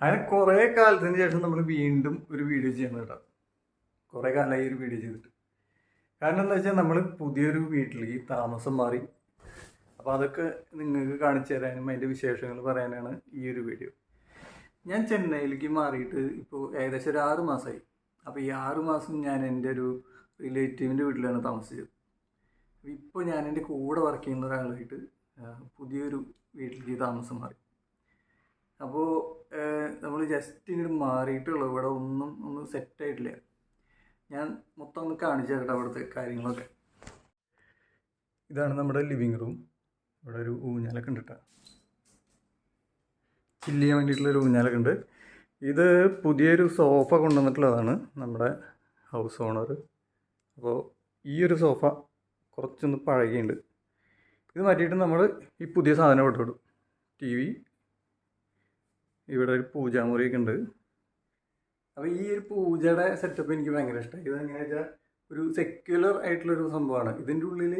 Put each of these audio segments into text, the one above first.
അങ്ങനെ കുറേ കാലത്തിന് ശേഷം നമ്മൾ വീണ്ടും ഒരു വീഡിയോ ചെയ്യണം കേട്ടോ. കുറേ കാലമായി ഒരു വീഡിയോ ചെയ്തിട്ട്. കാരണം എന്താ വെച്ചാൽ നമ്മൾ പുതിയൊരു വീട്ടിലേക്ക് താമസം മാറി. അപ്പോൾ അതൊക്കെ നിങ്ങൾക്ക് കാണിച്ചു തരാനും അതിന്റെ വിശേഷങ്ങൾ പറയാനാണ് ഈ ഒരു വീഡിയോ ഞാൻ ചെന്നൈയിലേക്ക് മാറിയിട്ട് ഇപ്പോൾ ഏകദേശം ഒരു ആറ് മാസമായി. അപ്പോൾ ഈ ആറ് മാസം ഞാൻ എന്റെ ഒരു റിലേറ്റീവിന്റെ വീട്ടിലാണ് താമസിച്ചത്. ഇപ്പോൾ ഞാൻ എന്റെ കൂടെ വർക്ക് ചെയ്യുന്ന ഒരാളായിട്ട് പുതിയൊരു വീട്ടിലേക്ക് താമസം മാറി. അപ്പോൾ നമ്മൾ ജസ്റ്റ് ഇങ്ങോട്ട് മാറിയിട്ടുള്ളൂ. ഇവിടെ ഒന്നും ഒന്നും സെറ്റായിട്ടില്ല ഞാൻ മൊത്തം ഒന്ന് കാണിച്ചു തരട്ടെ അവിടുത്തെ കാര്യങ്ങളൊക്കെ. ഇതാണ് നമ്മുടെ ലിവിങ് റൂം ഇവിടെ ഒരു ഊഞ്ഞാലൊക്കെ ഉണ്ട് കേട്ടോ ചില്ല് ചെയ്യാൻ വേണ്ടിയിട്ടുള്ളൊരു ഊഞ്ഞാലൊക്കെ ഉണ്ട്. ഇത് പുതിയൊരു സോഫ കൊണ്ടുവന്നിട്ടുള്ളതാണ് നമ്മുടെ ഹൗസ് ഓണർ അപ്പോൾ ഈ ഒരു സോഫ കുറച്ചൊന്ന് പഴകിയുണ്ട്. ഇത് മാറ്റിയിട്ട് നമ്മൾ ഈ പുതിയ സാധനം ഇവിടെ ഇടും. ടി വി ഇവിടെ ഒരു പൂജാമുറിയൊക്കെ ഉണ്ട്. അപ്പോൾ ഈ ഒരു പൂജയുടെ സെറ്റപ്പ് എനിക്ക് ഭയങ്കര ഇഷ്ടമായി ഇത് എങ്ങനെയാ വെച്ചാൽ ഒരു സെക്യുലർ ആയിട്ടുള്ളൊരു സംഭവമാണ്. ഇതിന്റെ ഉള്ളിൽ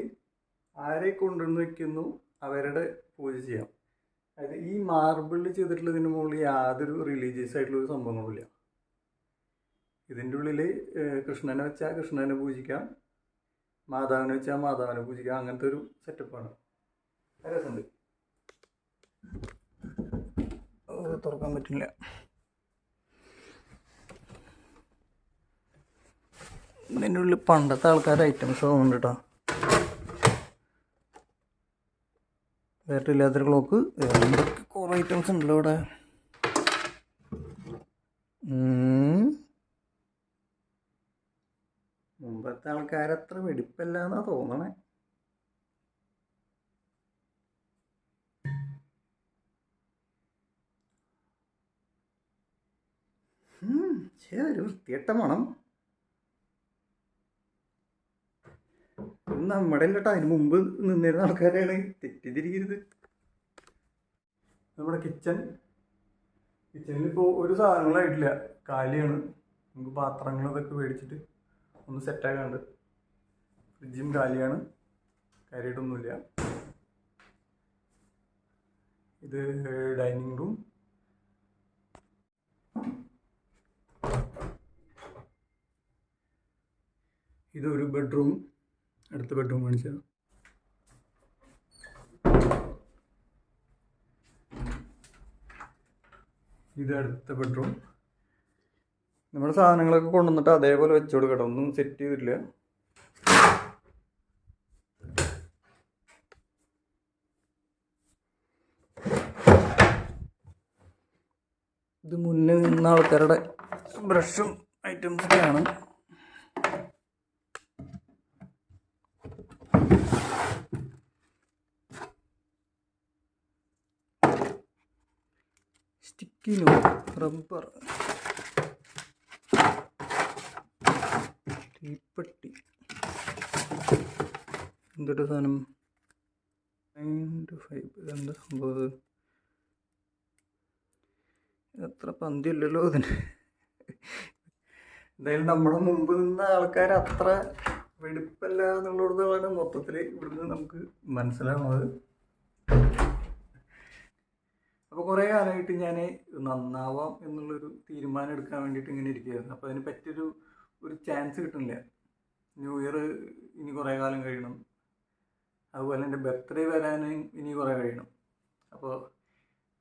ആരെ കൊണ്ടുവന്ന് വെക്കുന്നു അവരുടെ പൂജ ചെയ്യാം. അതായത് ഈ മാർബിളിൽ ചെയ്തിട്ടുള്ളതിന് മുകളിൽ യാതൊരു റിലീജിയസ് ആയിട്ടുള്ള ഒരു സംഭവങ്ങളുമില്ല ഇതിന്റെ ഉള്ളിൽ കൃഷ്ണനെ വെച്ചാൽ കൃഷ്ണനെ പൂജിക്കാം. മാതാവിനെ വെച്ചാൽ മാതാവിനെ പൂജിക്കാം. അങ്ങനത്തെ ഒരു സെറ്റപ്പാണ് രസമുണ്ട്. തുറക്കാൻ പറ്റില്ല. ഇതിന്റെ ഉള്ളിൽ പണ്ടത്തെ ആൾക്കാരുടെ ഐറ്റംസ് ഉണ്ട് കേട്ടോ ബാറ്ററി ഇല്ലാത്തൊരു ക്ലോക്ക് എന്തൊക്കെ കുറേ ഐറ്റംസ് ഉണ്ടല്ലോ ഇവിടെ. മുമ്പത്തെ ആൾക്കാരത്ര വെടിപ്പല്ല എന്നാ തോന്നണേ. ഒരു ഇത് നമ്മുടെ കേട്ടോ അതിന് മുമ്പ് നിന്നിരുന്ന ആൾക്കാരാണ് തെറ്റിദ്ധരിക്കരുത്. നമ്മുടെ കിച്ചൺ. കിച്ചണിൽ ഇപ്പോൾ ഒരു സാധനങ്ങളായിട്ടില്ല കാലിയാണ്. നമുക്ക് പാത്രങ്ങൾ ഇതൊക്കെ മേടിച്ചിട്ട് ഒന്ന് സെറ്റാക്കാണ്ട് ഫ്രിഡ്ജും കാലിയാണ് കാര്യമായിട്ടൊന്നുമില്ല ഇത് ഡൈനിങ് റൂം ഇതൊരു ബെഡ്റൂം അടുത്ത ബെഡ്റൂം കാണിച്ചത് ഇത് അടുത്ത ബെഡ്റൂം. നമ്മുടെ സാധനങ്ങളൊക്കെ കൊണ്ടുവന്നിട്ട് അതേപോലെ വെച്ചു കൊടുക്കട്ടെ. ഒന്നും സെറ്റ് ചെയ്തില്ല ഇത് മുന്നേ നിന്ന ആൾക്കാരുടെ ബ്രഷും ഐറ്റംസൊക്കെയാണ് സ്റ്റിക്കിനോ റബ്ബർ തീപ്പെട്ടി. എന്തൊരു സാധനം? Nine two five. ഇതെന്താ സംഭവം? അത്ര എത്ര പന്തിയല്ലല്ലോ ഇതിന്. എന്തായാലും നമ്മുടെ മുമ്പ് നിന്ന ആൾക്കാർ അത്ര വെടുപ്പല്ല എന്നുള്ളതാണ് മൊത്തത്തിൽ ഇവിടുന്ന് നമുക്ക് മനസ്സിലാവുന്നത്. അപ്പോൾ കുറേ കാലമായിട്ട് ഞാൻ നന്നാവാം എന്നുള്ളൊരു തീരുമാനം എടുക്കാൻ വേണ്ടിയിട്ട് ഇങ്ങനെ ഇരിക്കുകയായിരുന്നു. അപ്പോൾ അതിന് പറ്റിയൊരു ഒരു ചാൻസ് കിട്ടുന്നില്ല. ന്യൂ ഇയർ ഇനി കുറേ കാലം കഴിയണം. അതുപോലെ എന്റെ ബർത്ത്ഡേ വരാൻ ഇനി കുറേ കഴിയണം. അപ്പോൾ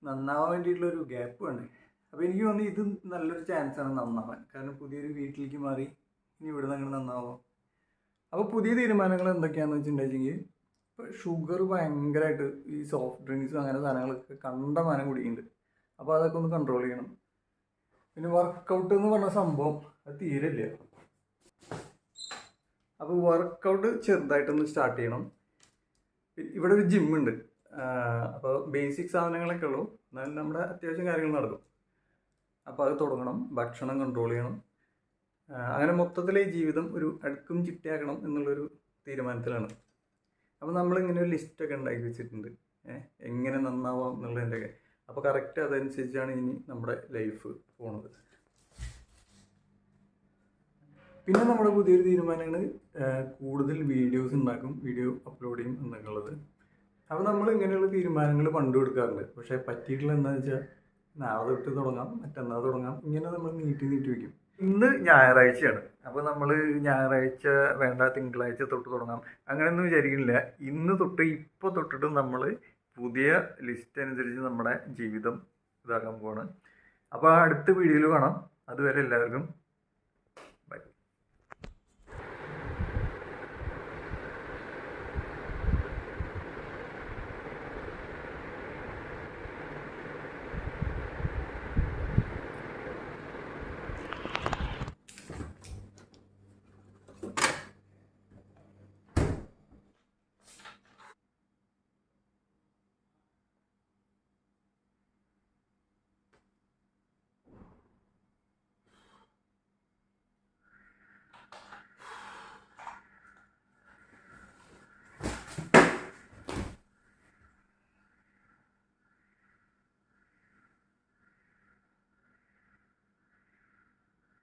നന്നാവാൻ വേണ്ടിയിട്ടുള്ളൊരു ഗ്യാപ്പ് വേണ്ടേ? അപ്പോൾ എനിക്ക് തോന്നി ഇത് നല്ലൊരു ചാൻസാണ് നന്നാവാൻ. കാരണം പുതിയൊരു വീട്ടിലേക്ക് മാറി ഇനി ഇവിടെ നിന്ന് അങ്ങനെ നന്നാവാം. അപ്പോൾ പുതിയ തീരുമാനങ്ങൾ എന്തൊക്കെയാണെന്ന് വെച്ചിട്ടുണ്ടെങ്കിൽ ഇപ്പോൾ ഷുഗർ ഭയങ്കരമായിട്ട് ഈ സോഫ്റ്റ് ഡ്രിങ്ക്സും അങ്ങനെ സാധനങ്ങളൊക്കെ കണ്ടമാനം കുടിക്കുന്നുണ്ട് അപ്പോൾ അതൊക്കെ ഒന്ന് കൺട്രോൾ ചെയ്യണം. പിന്നെ വർക്കൗട്ട് എന്ന് പറഞ്ഞ സംഭവം അത് തീരില്ല അപ്പോൾ വർക്കൗട്ട് ചെറുതായിട്ടൊന്ന് സ്റ്റാർട്ട് ചെയ്യണം. ഇവിടെ ഒരു ജിമ്മുണ്ട് അപ്പോൾ ബേസിക് സാധനങ്ങളൊക്കെ ഉള്ളൂ. എന്നാലും നമ്മുടെ അത്യാവശ്യം കാര്യങ്ങൾ നടക്കും. അപ്പോൾ അത് തുടങ്ങണം. ഭക്ഷണം കൺട്രോൾ ചെയ്യണം. അങ്ങനെ മൊത്തത്തിലെ ജീവിതം ഒരു അടുക്കും ചിട്ടയാക്കണം എന്നുള്ളൊരു തീരുമാനത്തിലാണ്. അപ്പോൾ നമ്മളിങ്ങനെ ഒരു ലിസ്റ്റൊക്കെ ഉണ്ടാക്കി വെച്ചിട്ടുണ്ട്. എങ്ങനെ നന്നാവാം എന്നുള്ളതിന്റെയൊക്കെ അപ്പോൾ കറക്റ്റ് അതനുസരിച്ചാണ് ഇനി നമ്മുടെ ലൈഫ് പോണത്. പിന്നെ നമ്മുടെ പുതിയൊരു തീരുമാനമാണ് കൂടുതൽ വീഡിയോസ് ഉണ്ടാക്കും വീഡിയോ അപ്ലോഡ് ചെയ്യും എന്നുള്ളത്. അപ്പോൾ നമ്മൾ ഇങ്ങനെയുള്ള തീരുമാനങ്ങൾ പണ്ടു കൊടുക്കാറുണ്ട് പക്ഷേ പറ്റിയിട്ടുള്ള എന്താണെന്ന് വെച്ചാൽ നാളെ തൊട്ട് തുടങ്ങാം മറ്റന്നാൾ തുടങ്ങാം ഇങ്ങനെ നമ്മൾ നീട്ടി നീട്ടി വയ്ക്കും ഇന്ന് ഞായറാഴ്ചയാണ്. അപ്പോൾ നമ്മൾ ഞായറാഴ്ച വേണ്ട തിങ്കളാഴ്ച തൊട്ട് തുടങ്ങാം. അങ്ങനെയൊന്നും വിചാരിക്കുന്നില്ല. ഇന്ന് തൊട്ട് ഇപ്പോൾ തൊട്ടിട്ട് നമ്മൾ പുതിയ ലിസ്റ്റ് അനുസരിച്ച് നമ്മുടെ ജീവിതം ഇതാക്കാൻ പോവാണ്. അപ്പോൾ അടുത്ത വീഡിയോയിൽ കാണാം. അതുവരെ എല്ലാവർക്കും